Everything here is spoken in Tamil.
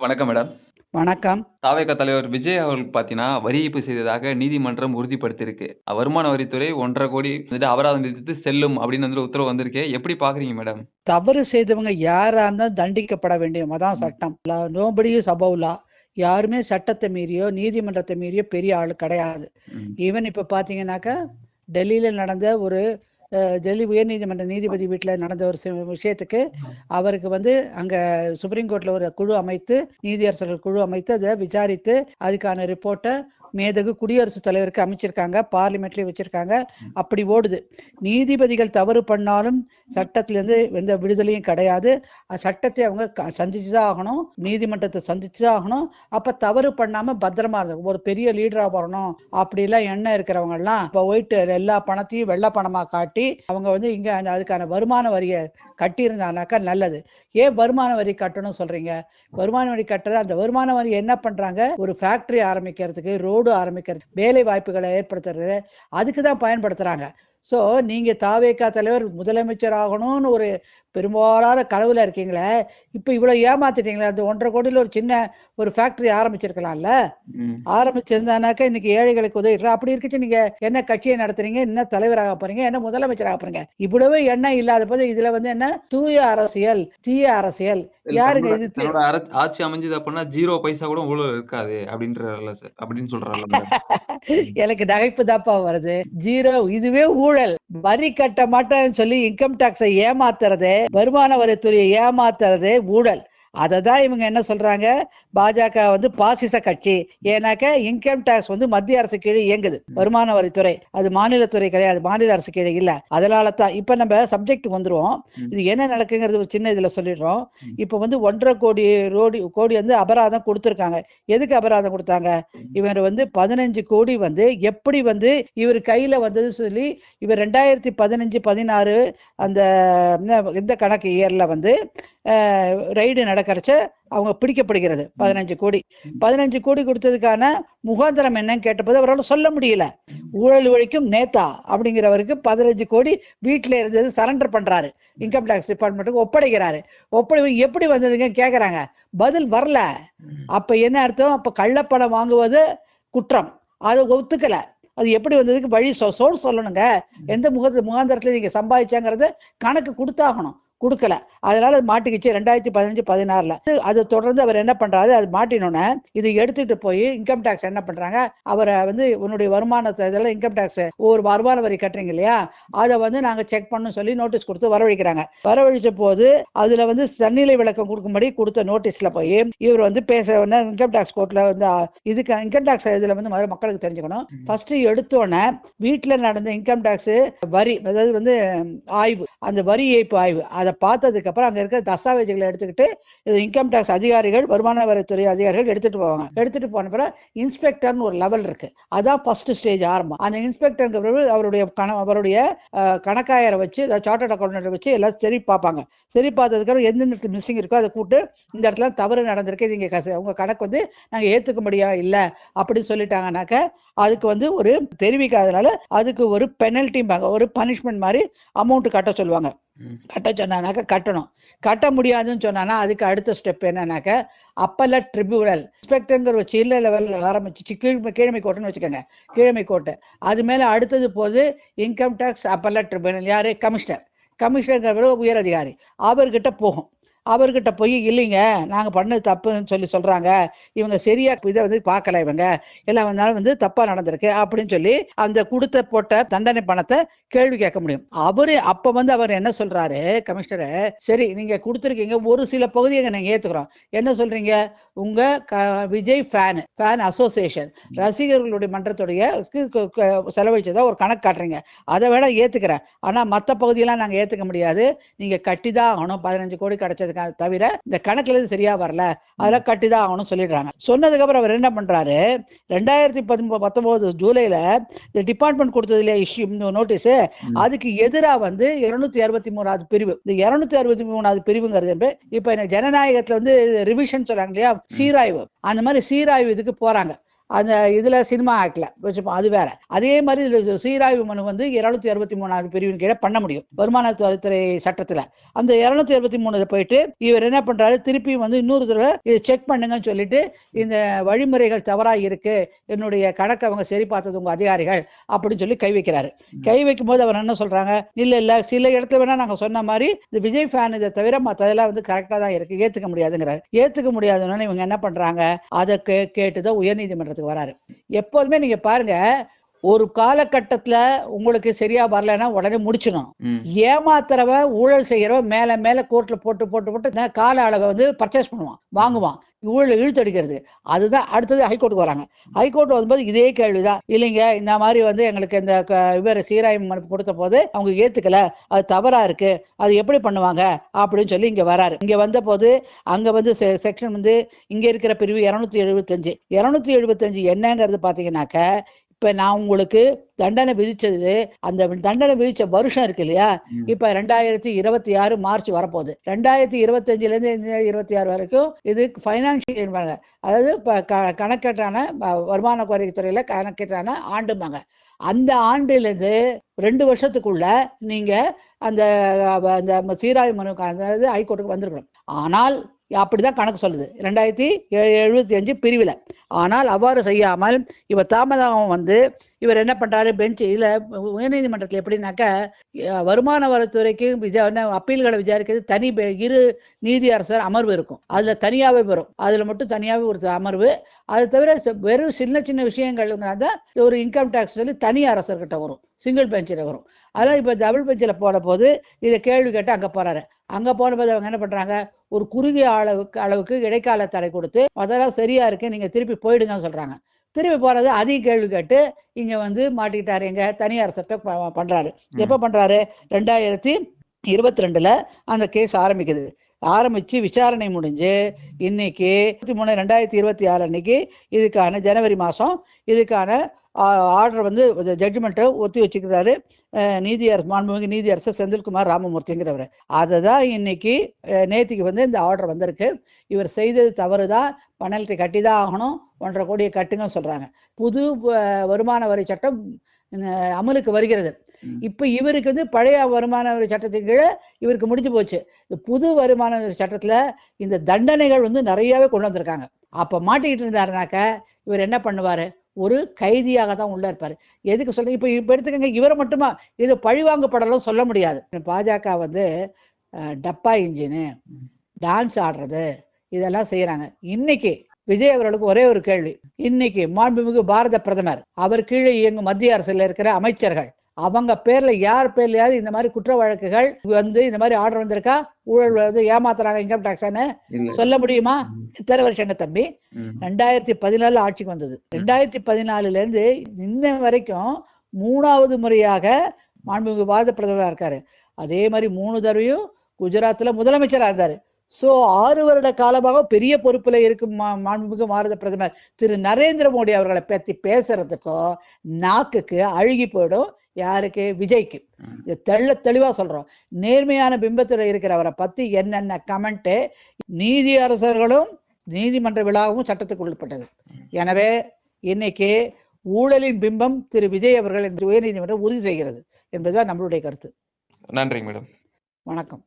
வணக்கம் மேடம். வணக்கம். தாவேகா தலைவர் விஜய் அவர்களுக்கு பார்த்தீங்கன்னா, வரி ஏய்ப்பு செய்ததாக நீதிமன்றம் உறுதிப்படுத்தியிருக்கு. வருமான வரித்துறை 1 1/2 கோடி வந்துட்டு அபராதம் விதித்து செல்லும் அப்படின்னு வந்து உத்தரவு வந்திருக்கு. எப்படி பார்க்குறீங்க மேடம்? தவறு செய்தவங்க யாரா இருந்தாலும் தண்டிக்கப்பட. அதான் ம். சட்டம். Nobody is above law. யாருமே சட்டத்தை மீறியோ, நீதிமன்றத்தை மீறியோ பெரிய ஆள் கிடையாது. ஈவன் இப்ப பார்த்தீங்கன்னாக்கா, டெல்லியில நடந்த ஒரு டெல்லி உயர்நீதிமன்ற நீதிபதி வீட்டில் நடந்த ஒரு விஷயத்துக்கு, அவருக்கு வந்து அங்கே சுப்ரீம் கோர்ட்டில் ஒரு குழு அமைத்து, நீதியரசர்கள் குழு அமைத்து அதை விசாரித்து, அதுக்கான ரிப்போர்ட்டை மேதகு குடியரசுத் தலைவருக்கு அமைச்சிருக்காங்க. பார்லிமெண்ட்லேயும் வச்சிருக்காங்க. அப்படி ஓடுது. நீதிபதிகள் தவறு பண்ணாலும் சட்டத்திலேருந்து எந்த விடுதலையும் கிடையாது. சட்டத்தை அவங்க க சந்திச்சு தான் ஆகணும். நீதிமன்றத்தை சந்திச்சு தான் ஆகணும். அப்போ தவறு பண்ணாமல் பத்திரமா இருக்கும் ஒரு பெரிய லீடராக வரணும். அப்படிலாம் எண்ணம் இருக்கிறவங்கலாம், இப்போ போயிட்டு எல்லா பணத்தையும் வெள்ளை பணமாக காட்டி, அவங்க வந்து இங்கே அந்த அதுக்கான வருமான வரியை கட்டியிருந்தானாக்கா நல்லது. ஏன் வருமான வரி கட்டணும்னு சொல்கிறீங்க வருமான வரி கட்டுறது அந்த வருமான வரி என்ன பண்ணுறாங்க ஒரு ஃபேக்ட்ரி ஆரம்பிக்கிறதுக்கு, ரோடு ஆரம்பிக்கிறதுக்கு, வேலை வாய்ப்புகளை ஏற்படுத்துறது, அதுக்கு தான் பயன்படுத்துகிறாங்க ஸோ, நீங்கள் தாவேக்கா தலைவர் முதலமைச்சர் ஆகணும்னு ஒரு பெரும்பாலான கனவுல இருக்கீங்களே, இப்ப இவ்வளோ ஏமாத்திட்டீங்களே, அந்த 1 1/2 கோடியில ஒரு சின்ன ஒரு ஃபேக்டரி ஆரம்பிச்சிருக்கலாம்ல? ஆரம்பிச்சிருந்தானாக்கா இன்னைக்கு ஏழைகளுக்கு உதவி அப்படி இருக்கச்சு நீங்க என்ன கட்சிய நடத்துறீங்க? என்ன தலைவராக போறீங்க? என்ன முதலமைச்சராக போறீங்க? இவ்வளவு எண்ணம் இல்லாத போது இதுல வந்து என்ன தூய அரசியல், தீய அரசியல். யாருங்க இது ஆட்சி அமைஞ்சது அப்படின்னா 0 பைசா கூட ஊழல் இருக்காது அப்படின்றார்ல சார். அப்படின்னு. ம். எனக்கு நகைப்பு தான்ப்பா வருது. 0 இதுவே ஊழல். வரி கட்ட மாட்டேன்னு சொல்லி இன்கம் டேக்ஸை ஏமாத்துறது, வருமான வரித்துறையை ஏமாத்துறது ஊழல். அத தான் இவங்க என்ன சொல்றாங்க? பாஜக வந்து பாசிச கட்சி. ஏன்னாக்கா இன்கம் டாக்ஸ் வந்து மத்திய அரசு கீழ இயங்குது. வருமான வரித்துறை. அது மாநிலத்துறை கிடையாது. மாநில அரசு கீழ இல்ல. அதனால தான். இப்ப நம்ம சப்ஜெக்ட்க்கு வந்துருவோம். ம். இது என்ன நடக்குங்கிறது ஒரு சின்ன இதுல சொல்லிடுறோம். இப்ப வந்து 1 1/2 கோடி ரோடி கோடி வந்து அபராதம் குடுத்துருக்காங்க. எதுக்கு அபராதம் குடுத்தாங்க? இவர் வந்து 15 கோடி வந்து எப்படி வந்து இவர் கையில வந்தது சொல்லி, இவர் 2015, 16 அந்த என்ன இந்த கணக்கு இயர்ல வந்து அ ரெய்டு நடக்கறச்ச அவங்க பிடிக்கப்படுகிறது. பதினஞ்சு கோடி. பதினஞ்சு கோடி கொடுத்ததுக்கான முகாந்திரம் என்னன்னு கேட்டபோது அவரால் சொல்ல முடியல. ஊழல் ஒழிக்கும் நேதா அப்படிங்கிறவருக்கு 15 கோடி வீட்டில் இருந்தது சரண்டர் பண்ணுறாரு இன்கம் டேக்ஸ் டிபார்ட்மெண்ட்டுக்கு ஒப்படைக்கிறாரு. ஒப்படை எப்படி வந்ததுங்க கேட்குறாங்க பதில் வரல. அப்போ என்ன அர்த்தம்? அப்போ கள்ளப்பணம் வாங்குவது குற்றம். அது ஒத்துக்கலை அது எப்படி வந்ததுக்கு வழி சொ சோர்ஸ் சொல்லணுங்க. எந்த முக முகாந்திரத்தில் நீங்கள் சம்பாதிச்சாங்கிறத கணக்கு கொடுத்தாகணும் கொடுக்கல. அதனால மாட்டிக்கிச்சு. ரெண்டாயிரத்தி பதினஞ்சு பதினாறில். அத தொடர்ந்து அவர் என்ன பண்றாரு? அது மாட்டினோனே, இத எடுத்துட்டு போய் இன்கம் டாக்ஸ் என்ன பண்றாங்க? அவர வந்து உன்னுடைய வருமானத்த இதெல்லாம் இன்கம் டாக்ஸ் ஒரு வருமான வரி கட்டுறீங்க இல்லையா? அத வந்து நாங்க செக் பண்ணணும்னு சொல்லி நோட்டீஸ் குடுத்து வரவழைக்கிறாங்க. வரவழைச்ச போது அதுல வந்து தன்னிலை விளக்கம் குடுக்கும்படி குடுத்த நோட்டீஸ்ல போய் இவர் வந்து பேச இன்கம் டாக்ஸ் கோர்ட்ல வந்து இதுக்கு இன்கம் டாக்ஸ் இதுல வந்து முதல்ல மக்களுக்கு தெரிஞ்சுக்கணும். ம். ஃபர்ஸ்ட் எடுத்தோனே வீட்ல நடந்த இன்கம் டாக்ஸ் வரி அதாவது வந்து ஆய்வு. அந்த வரி ஏய்ப்பு ஆய்வு. அத பார்த்ததுக்கு அப்புறம் அங்க இருக்கிற தஸ்தாவேஜுகள எடுத்துக்கிட்டு இது இன்கம் டாக்ஸ் அதிகாரிகள், வருமான வரித்துறை அதிகாரிகள் எடுத்துட்டு போவாங்க. எடுத்துட்டு போன பிறகு இன்ஸ்பெக்டர்னு ஒரு லெவல் இருக்கு. அதான் ஃபர்ஸ்ட் ஸ்டேஜ் ஆரம்பம். அந்த இன்ஸ்பெக்டர்ங்கிறவர் அவருடைய கண அவருடைய கணக்காயரை வச்சு சார்ட்டர்ட் அக்கவுண்டன்ட்ட வச்சு எல்லாம் சரி பார்ப்பாங்க. சரி பார்த்ததுக்கப்புறம் எந்தெந்த மிஸ்ஸிங் இருக்கோ அதை கூப்பிட்டு இந்த இடத்துல தவறு நடந்திருக்கு. நீங்க கச உங்கள் கணக்கு வந்து நாங்கள் ஏற்றுக்க முடியா இல்லை அப்படின்னு சொல்லிட்டாங்கனாக்க, அதுக்கு வந்து ஒரு தெரிவிக்காதனால அதுக்கு ஒரு பெனல்டிம்பாங்க. ஒரு பனிஷ்மெண்ட் மாதிரி அமௌண்ட் கட்ட சொல்லுவாங்க. ம். கட்ட சொன்னானாக்க கட்டணும். கட்ட முடியாதுன்னு சொன்னானா, அதுக்கு அடுத்த ஸ்டெப் என்னன்னாக்க, அப்பல்லட் ட்ரிபியூனல். இன்ஸ்பெக்டருங்கிற ஒரு இல்லை லெவலில் ஆரம்பிச்சு கீழ்மை கீழமை கோட்டைன்னு வச்சுக்கோங்க. கீழமை கோட்டை அது மேலே அடுத்தது போது இன்கம் டேக்ஸ் அப்பல்லட் ட்ரிபியூனல். யார் கமிஷனர். கமிஷனர்ங்கிறவரு உயர் அதிகாரி. அவர்கிட்ட போகும். அவர்கிட்ட போய் இல்லைங்க, நாங்கள் பண்ணது தப்புன்னு சொல்லி சொல்கிறாங்க இவங்க சரியாக இதை வந்து பார்க்கல இவங்க. எல்லாம் வந்தாலும் வந்து தப்பாக நடந்திருக்கு அப்படின்னு சொல்லி அந்த கொடுத்த போட்ட தண்டனை பணத்தை கேள்வி கேட்க முடியும். அவர் அப்போ வந்து அவர் என்ன சொல்கிறாரு கமிஷனரு, சரி நீங்கள் கொடுத்துருக்கீங்க ஒரு சில பகுதியை நாங்கள் ஏற்றுக்கிறோம் என்ன சொல்கிறீங்க உங்கள் க விஜய் ஃபேன் ஃபேன் அசோசியேஷன் ரசிகர்களுடைய மன்றத்துடைய க்கு ஒரு கணக்கு காட்டுறீங்க. அதை வேணால் ஏற்றுக்கிறேன் ஆனால் மற்ற பகுதியெல்லாம் நாங்கள் ஏற்றுக்க முடியாது. நீங்கள் கட்டி தான் ஆகணும். 15 கோடி கிடச்சதுக்கு தவிர இந்த கணக்குல இது சரியா வரல. அதெல்லாம் கட்டி தான் ஆகணும்னு சொல்லிடுறாங்க. சொன்னதுக்கு அப்புறம் அவர் என்ன பண்றாரு? 2019 ஜூலைல இந்த டிபார்ட்மெண்ட் குடுத்தது இல்லையா இஷ்யூ நோட்டீஸ். அதுக்கு எதிரா வந்து 263வது பிரிவு. இந்த 263வது பிரிவுங்கிறது வந்து இப்ப இந்த ஜனநாயகத்துல வந்து ரிவிஷன் சொல்றாங்க இல்லையா? சீராய்வு. அந்த மாரி சீராய்வு இதுக்கு போறாங்க. அந்த இதில் சினிமா ஆக்டில் வச்சுப்போம் அது வேற. அதே மாதிரி சீராய்வு மனு வந்து இருநூத்தி அறுபத்தி மூணாவது பிரிவின் கீழே பண்ண முடியும். வருமானத்துறை சட்டத்தில். அந்த இருநூத்தி அறுபத்தி மூணுல போயிட்டு இவர் என்ன பண்றாரு? திருப்பி வந்து இன்னொரு தடவை இதை செக் பண்ணுங்கன்னு சொல்லிட்டு இந்த வழிமுறைகள் தவறாக இருக்கு. என்னுடைய கணக்கை அவங்க சரி பார்த்தது உங்க அதிகாரிகள் அப்படின்னு சொல்லி கை வைக்கிறாரு. கை வைக்கும் போது அவர் என்ன சொல்றாங்க? இல்ல இல்ல சில இடத்துல வேணா நாங்க சொன்ன மாதிரி இந்த விஜய் ஃபேன் இதை தவிர மற்றதெல்லாம் வந்து கரெக்டாக தான் இருக்கு. ஏத்துக்க முடியாதுங்கிறாரு. ஏத்துக்க முடியாதுன்னு இவங்க என்ன பண்றாங்க? அதை கே கேட்டுதான் உயர்நீதிமன்றத்துக்கு வராரு. எப்போதுமே நீங்க பாருங்க ஒரு காலகட்டத்துல உங்களுக்கு சரியா வரலைன்னா உடனே முடிச்சிடணும். ம். ஏமாத்துறவன் ஊழல் செய்கிறவன் மேலே மேலே கோர்ட்டில் போட்டு போட்டு போட்டு கால அளவை வந்து பர்ச்சேஸ் பண்ணுவான் வாங்குவான். ஊழல் இழுத்தடிக்கிறது. அதுதான் அடுத்தது ஹைகோர்ட்டுக்கு வராங்க. ஹைகோர்ட் வரும்போது இதே கேள்விதான். இல்லைங்க இந்த மாதிரி வந்து எங்களுக்கு இந்த இவர் சீராய்வு மனு கொடுத்த போது அவங்க ஏற்றுக்கல அது தவறா இருக்கு. அது எப்படி பண்ணுவாங்க? அப்படின்னு சொல்லி இங்கே வராரு. இங்கே வந்த போது அங்கே வந்து செக்ஷன் வந்து இங்கே இருக்கிற பிரிவு இரநூத்தி எழுபத்தஞ்சு இரநூத்தி எழுபத்தஞ்சு என்னங்கிறது பார்த்தீங்கன்னாக்க இப்போ நான் உங்களுக்கு தண்டனை விதிச்சது அந்த தண்டனை விதிச்ச வருஷம் இருக்கு இல்லையா. இப்போ ரெண்டாயிரத்தி இருபத்தி ஆறு மார்ச் வரப்போகுது. ரெண்டாயிரத்தி இருபத்தஞ்சிலேருந்து இருபத்தி ஆறு வரைக்கும் இது ஃபைனான்ஷியல் அதாவது இப்போ க கணக்கேட்டான வருமான வரித்துறையில் கணக்கேட்டான ஆண்டுமாங்க அந்த ஆண்டிலிருந்து ரெண்டு வருஷத்துக்குள்ள நீங்கள் அந்த அந்த சீராய்வு மனு அதாவது ஹைகோர்ட்டுக்கு வந்திருக்கணும். ஆனால் அப்படி தான் கணக்கு சொல்லுது. ரெண்டாயிரத்தி எழுபத்தி அஞ்சு பிரிவில். ஆனால் அவ்வாறு செய்யாமல் இவர் தாமதம் வந்து இவர் என்ன பண்ணுறாரு பெஞ்ச் இதில் உயர்நீதிமன்றத்தில் எப்படின்னாக்கா வருமான வரித்துறைக்கு விஜா அப்பீல்களை விசாரிக்கிறது தனி இரு நீதி அரசர் அமர்வு இருக்கும். அதில் தனியாகவே வரும். அதில் மட்டும் தனியாகவே ஒரு அமர்வு. அது தவிர ச- வெறும் சின்ன சின்ன விஷயங்கள்ங்கிறத ஒரு இன்கம் டேக்ஸ் சொல்லி தனி அரசர்கிட்ட வரும். சிங்கிள் பெஞ்சில் வரும். அதான் இப்போ டபுள் பெஞ்சில் போன போது இதை கேள்வி கேட்டு அங்கே போகிறாரு அங்கே போன போது அவங்க என்ன பண்ணுறாங்க ஒரு குறுகிய அளவுக்கு அளவுக்கு இடைக்கால தடை கொடுத்து அதெல்லாம் சரியா இருக்கு நீங்கள் திருப்பி போயிடுங்கன்னு சொல்கிறாங்க திருப்பி போகிறது அதிக கேள்வி கேட்டு இங்கே வந்து மாட்டிக்கிட்டாரு எங்க தனி அரசர்கிட்ட ப- பண்றாரு. எப்போ பண்றாரு? ரெண்டாயிரத்தி இருபத்தி ரெண்டுல அந்த கேஸ் ஆரம்பிக்குது. ஆரம்பிச்சு விசாரணை முடிஞ்சு இன்னைக்கு இருபத்தி மூணு ரெண்டாயிரத்தி இருபத்தி ஆறு அன்னைக்கு இதுக்கான ஜனவரி மாதம் இதுக்கான ஆர்டர் வந்து ஜட்ஜ்மெண்ட்டை ஒத்தி வச்சுக்கிறாரு. நீதியரசு மாண்புமிகு நீதியரசர் செந்தில்குமார் ராமமூர்த்திங்கிறவர். அதை தான் இன்னைக்கு நேத்திக்கு வந்து இந்த ஆர்டர் வந்திருக்கு. இவர் செய்தது தவறு தான் பணத்தை கட்டி தான் ஆகணும். ஒன்றரை கோடியை கட்டுங்க சொல்கிறாங்க புது வருமான வரி சட்டம் அமலுக்கு வருகிறது. இப்போ இவருக்கு வந்து பழைய வருமான வரி சட்டத்தின் கீழே இவருக்கு முடிஞ்சு போச்சு. இந்த புது வருமான வரி சட்டத்தில் இந்த தண்டனைகள் வந்து நிறையவே கொண்டு வந்திருக்காங்க. அப்போ மாட்டிக்கிட்டு இருந்தாருனாக்க இவர் என்ன பண்ணுவார்? ஒரு கைதியாக தான் உள்ளே இருப்பார். எதுக்கு சொல்றீங்க இப்போ இப்போ எடுத்துக்கங்க இவரை மட்டுமா? இது பழிவாங்கப்படலாம் சொல்ல முடியாது. பாஜக வந்து டப்பா இன்ஜினு டான்ஸ் ஆடுறது இதெல்லாம் செய்கிறாங்க இன்னைக்கு விஜய் அவர்களுக்கு ஒரே ஒரு கேள்வி. இன்னைக்கு மாண்புமிகு பாரத பிரதமர் அவர் கீழே இயங்கும் மத்திய அரசில் இருக்கிற அமைச்சர்கள் அவங்க பேர்ல யார் பேர்லயாவது இந்த மாதிரி குற்ற வழக்குகள் வந்து இந்த மாதிரி ஆர்டர் வந்திருக்கா? ஊழல் வந்து ஏமாத்துறாங்க இன்கம் டாக்ஸ்னு சொல்ல முடியுமா? இத்தனை வருஷங்க தம்பி. ரெண்டாயிரத்தி பதினாலு ஆட்சிக்கு வந்தது. ரெண்டாயிரத்தி பதினாலுல இருந்து இன்ன வரைக்கும் மூணாவது முறையாக மாண்புமிகு பாரத பிரதமராக இருக்காரு. அதே மாதிரி மூணு தடவையும் குஜராத்ல முதலமைச்சராக இருந்தாரு. ஸோ ஆறு வருட காலமாக பெரிய பொறுப்பில் இருக்கும் மாண்புமிகு பாரத பிரதமர் திரு நரேந்திர மோடி அவர்களை பற்றி பேசுறதுக்கோ நாக்குக்கு அழுகி போயிடும். யாருக்கு? விஜய்க்கு. தெள்ள தெளிவாக சொல்கிறோம் நேர்மையான பிம்பத்தில் இருக்கிறவரை பற்றி என்னென்ன கமெண்ட்டு நீதி அரசர்களும் நீதிமன்ற விழாவும் சட்டத்துக்கு உட்பட்டது. எனவே இன்னைக்கு ஊழலின் பிம்பம் திரு விஜய் அவர்கள் உயர்நீதிமன்றம் உறுதி செய்கிறது என்பதுதான் நம்மளுடைய கருத்து. நன்றிங்க மேடம். வணக்கம்.